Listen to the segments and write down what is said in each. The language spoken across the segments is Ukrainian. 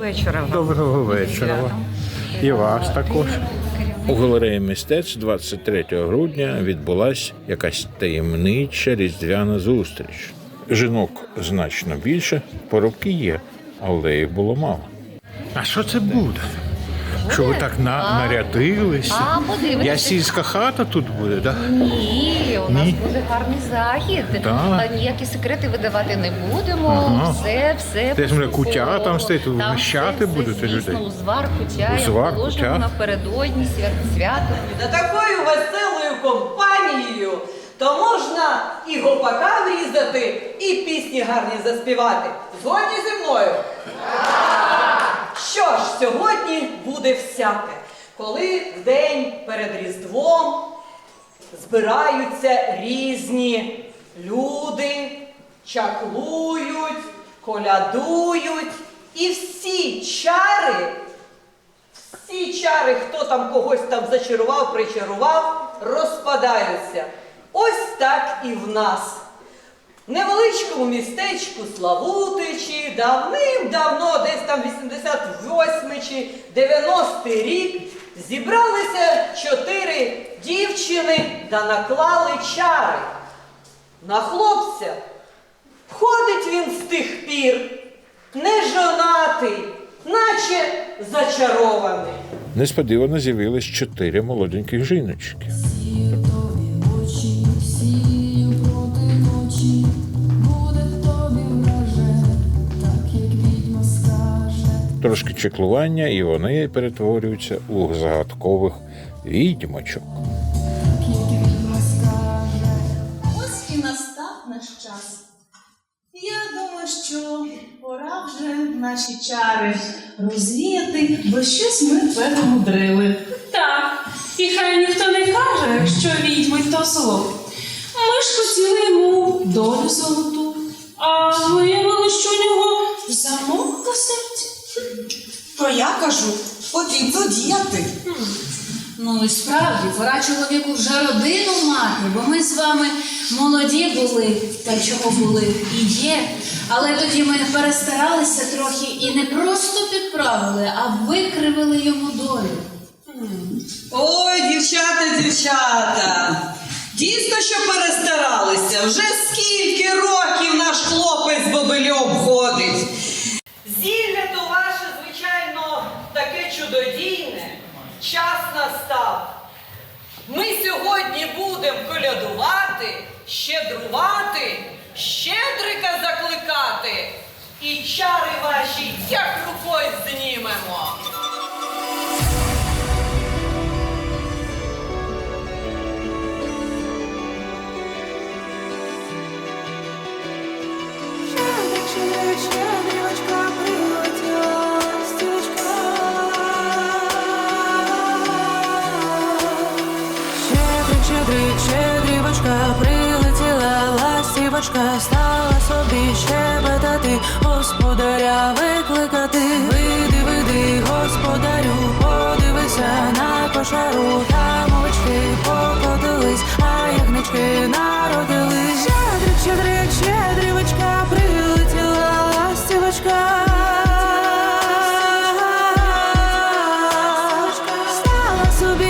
вечора. вам. Доброго вечора. І вас також. У галереї мистецтв 23 грудня відбулася якась таємнича різдвяна зустріч. Жінок значно більше, поробки є, але їх було мало. А що це буде? Що ви так на, нарядилися? А, подивитися. Я сільська хата тут буде, так? Ні, у нас Ні? буде гарний захід. Так. А Ніякі секрети видавати не будемо. Ага. Все, все. Де ж мене кутя там стоїть, Там вміщати все, будете все, звісно, людей? Узвар, кутя, Узвар, як положено кутя. напередодні свят, свято. За такою веселою компанією то можна і гопака врізати, і пісні гарні заспівати. Згодні зі мною? Що ж, сьогодні буде всяке. Коли в день перед Різдвом збираються різні люди, чаклують, колядують, і всі чари всі чари, хто там когось там зачарував, причарував, розпадаються. Ось так і в нас. Невеличкому містечку Славутичі давним-давно, десь там 88 чи 90 рік, зібралися чотири дівчини та наклали чари. На хлопця Входить він з тих пір, не жонатий, наче зачарований. Несподівано з'явились чотири молоденьких жіночки. Трошки чеклування, і вони перетворюються у загадкових відьмочок. Ось і настав наш час. Я думаю, що пора вже наші чари розвіяти, бо щось ми перемудрили. Так, і хай ніхто не каже, що відьми то зло. Ми ж хотіли йому долю золоту, а виявили, що у нього замок на серці. То я кажу, потрібно діяти. Ну і справді, пора чоловіку вже родину мати, бо ми з вами молоді були, та чого були і є. Але тоді ми перестаралися трохи і не просто підправили, а викривили йому долю. Ой, дівчата, дівчата. Дійсно, що перестаралися. Вже скільки років наш хлопець бобельом ходить. Зілля то ваше, звичайно, таке чудодійне. Час настав. Ми сьогодні будемо колядувати, щедрувати, щедрика закликати. І чари ваші як рукою знімемо. Ластівочка, стала собі щебетати, господаря викликати. Вийди, вийди, господарю, подивися на кошару, там овечки покотились, а ягнички народились. Щедрик, щедрик, щедрівочка, прилетіла ластівочка. Стала собі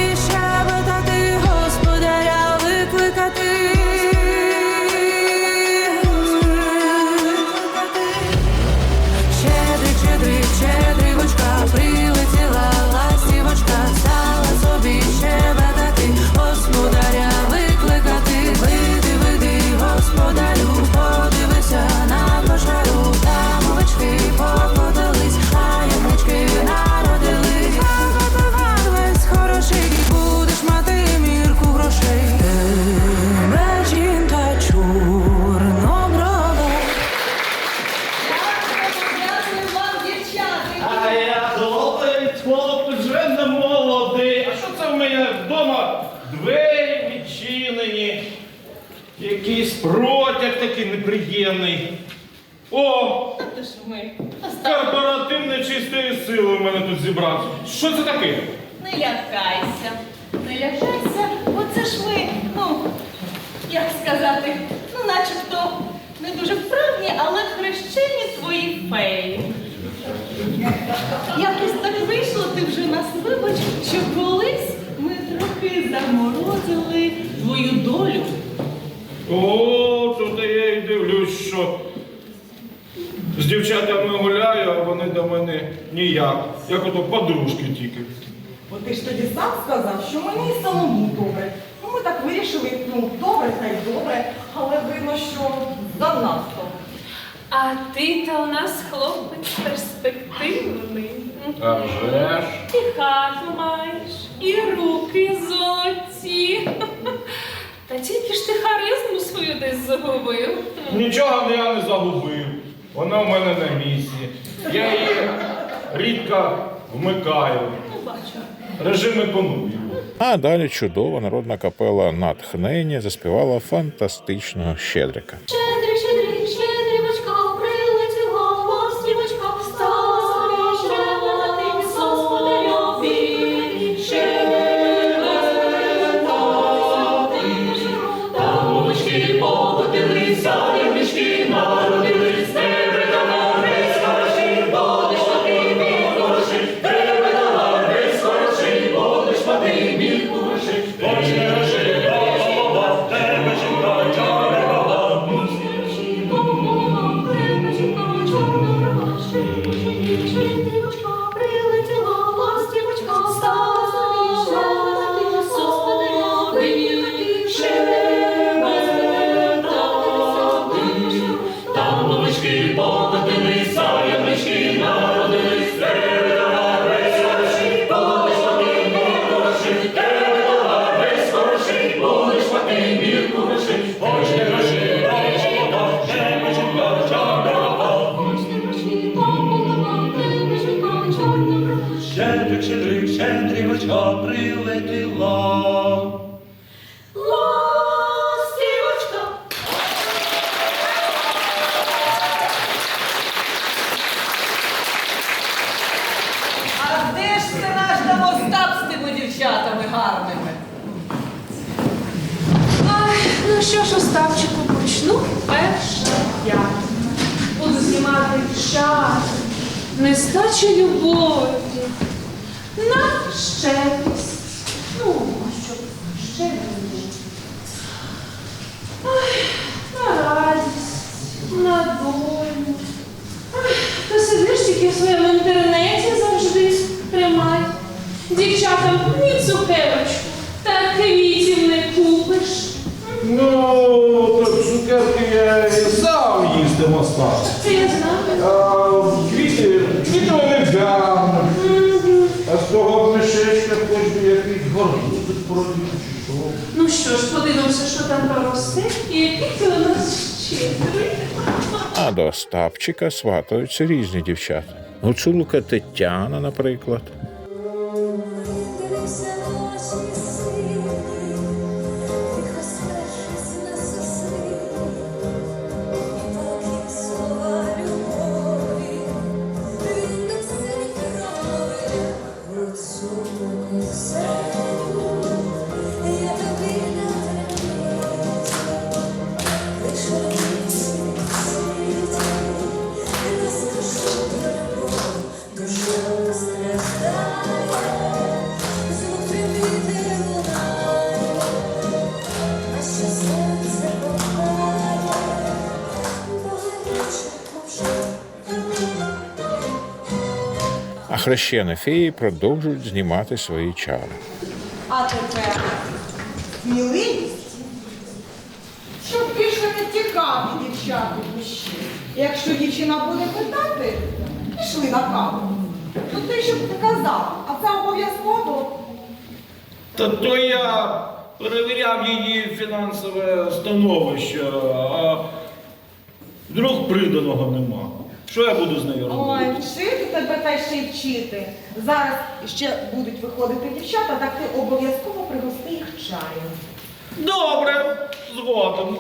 Нечистої сили у мене тут зібрався. Що це таке? Не лякайся, не лякайся, бо це ж ми, ну, як сказати, ну, начебто не дуже вправні, але хрещені твої феї. Якось так вийшло, ти вже нас вибач, що колись ми трохи заморозили твою долю. О, тут я і дивлюсь, що дівчатами гуляю, а вони до мене ніяк. Як ото подружки тільки. Бо ти ж тоді сам сказав, що мені і самому добре. Ну ми так вирішили, ну добре, та й добре, але видно, що занадто. А ти то у нас хлопець перспективний. А вже ж. І хату маєш, і руки золоті. Та тільки ж ти харизму свою десь загубив. Нічого я не загубив. Вона в мене на місці. Я її рідко вмикаю. Ну, бачу. Режим економії. А далі чудова народна капела натхнення заспівала фантастичного щедрика. Ну що ж, подивимося, що там проросте, і які у нас щедрий. А до Остапчика сватаються різні дівчата. Гуцулка Тетяна, наприклад. Хрещені феї продовжують знімати свої чари. А тепер сміливість, щоб більше не тікав дівчат у душі. Якщо дівчина буде питати, пішли на каву. Ну ти щоб ти казав, а це обов'язково. Та то я перевіряв її фінансове становище, а вдруг приданого нема. Що я буду з нею робити? Ой, вчити тебе та ще й вчити. Зараз ще будуть виходити дівчата, так ти обов'язково пригости їх чаю. Добре, згодом.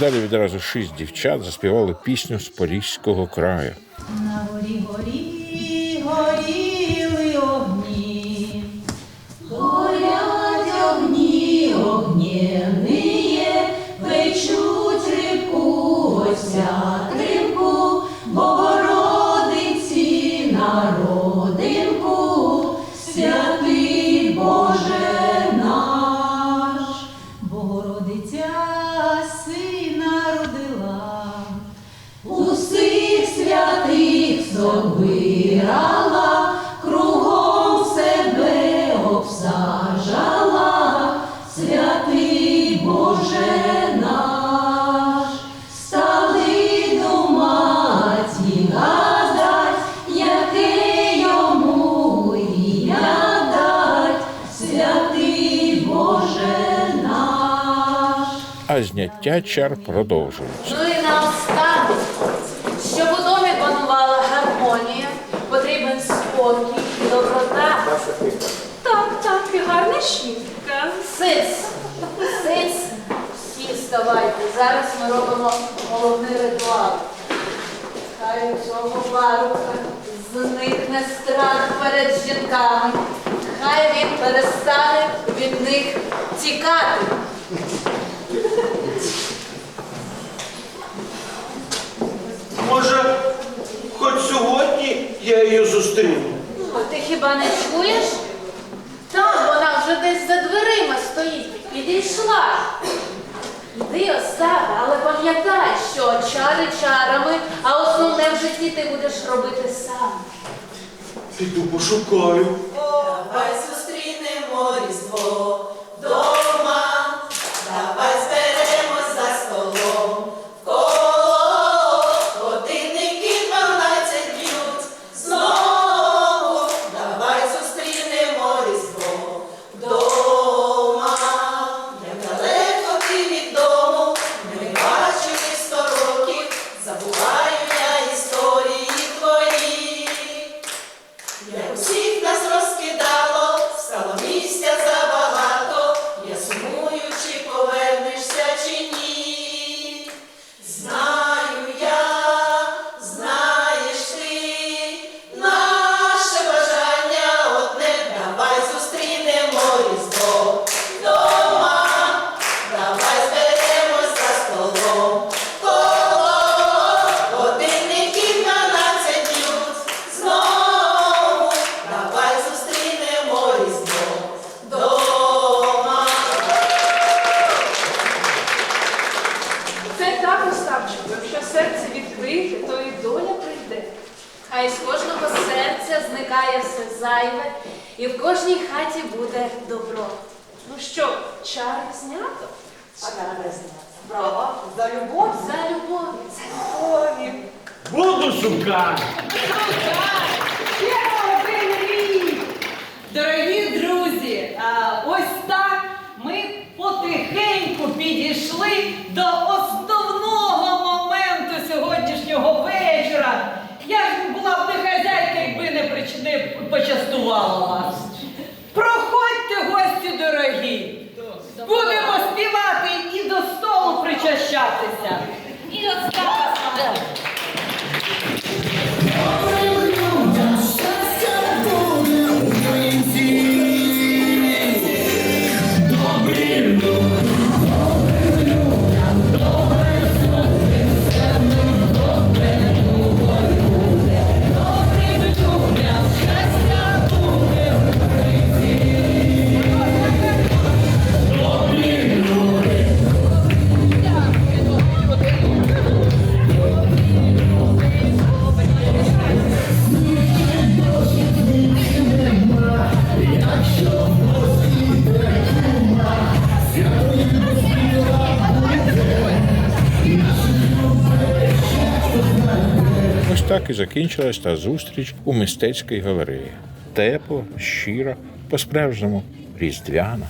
Далі відразу шість дівчат заспівали пісню з Поліського краю. На горі горі горіли огні. Горять огні, огнєниє, печуть рибку, ося А зняття чар продовжується. Ну і наостанок, щоб у домі панувала гармонія, потрібен спокій доброта. Так, так, і гарна жінка. Сиць, сиць, всі вставайте. Зараз ми робимо головний ритуал. Хай цього паруха зникне страх перед жінками. Хай він перестане від них тікати. Може, хоч сьогодні я її зустріну. А ти хіба не чуєш? Там вона вже десь за дверима стоїть. Підійшла. Йди, Остапе, але пам'ятай, що чари чарами, а основне в житті ти будеш робити сам. Піду пошукаю. Буду шукати. Ще один рік! Дорогі друзі, а, ось так ми потихеньку підійшли до основного моменту сьогоднішнього вечора. Я ж була б не хазяйка, якби не, прич- не почастувала вас. Проходьте, гості дорогі. Будемо співати і до столу причащатися. Закінчилась та зустріч у мистецькій галереї. Тепло, щиро, по-справжньому різдвяна.